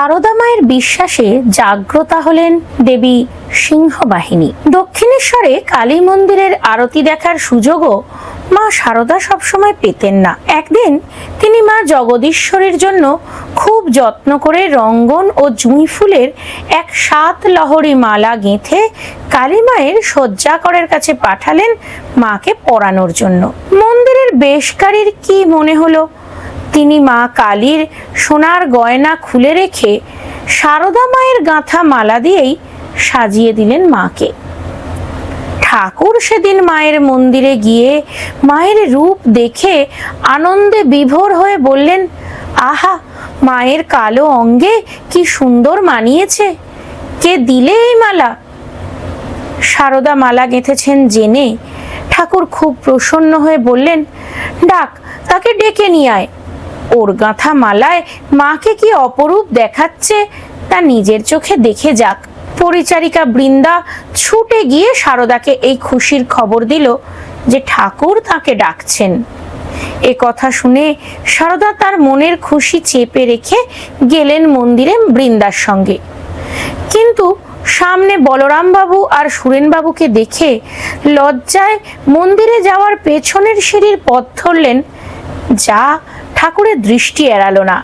সারদা মায়ের বিশ্বাসে জাগ্রতা হলেন দেবী সিংহবাহিনী। দক্ষিণেশ্বরে কালী মন্দিরের আরতি দেখার সুযোগও মা সারদা সবসময় পেতেন না। একদিন তিনি মা জগদীশ্বরীর জন্য খুব যত্ন করে রঙ্গন ও জুঁই ফুলের এক সাত লহরী মালা গেঁথে কালী মায়ের শয্যাকরের কাছে পাঠালেন মাকে পরানোর জন্য। মন্দিরের বেশকারীর কি মনে হলো? তিনি মা কালীর সোনার গয়না খুলে রেখে সারদা মায়ের গাঁথা মালা দিয়েই সাজিয়ে দিলেন মাকে। ঠাকুর সেদিন মায়ের মন্দিরে গিয়ে মায়ের রূপ দেখে আনন্দে বিভোর হয়ে বললেন, আহা, মায়ের কালো অঙ্গে কি সুন্দর মানিয়েছে, কে দিলে এই মালা? সারদা মালা গেঁথেছেন জেনে ঠাকুর খুব প্রসন্ন হয়ে বললেন, ডাক, তাকে ডেকে নিয়ে আয়। ওর গাঁথা মালায় মাকে কি অপরূপ দেখাচ্ছে তা নিজের চোখে দেখে যাক। পরিচারিকা বৃন্দা ছুটে গিয়ে সারদাকে এই খুশির খবর দিল যে ঠাকুর তাকে ডাকছেন। এ কথা শুনে সারদা তার মনের খুশি চেপে রেখে গেলেন মন্দিরে বৃন্দার সঙ্গে। কিন্তু সামনে বলরাম বাবু আর সুরেন বাবুকে দেখে লজ্জায় মন্দিরে যাওয়ার পেছনের সিঁড়ির পথ ধরলেন। যা ঠাকুরের দৃষ্টি এড়ালো না।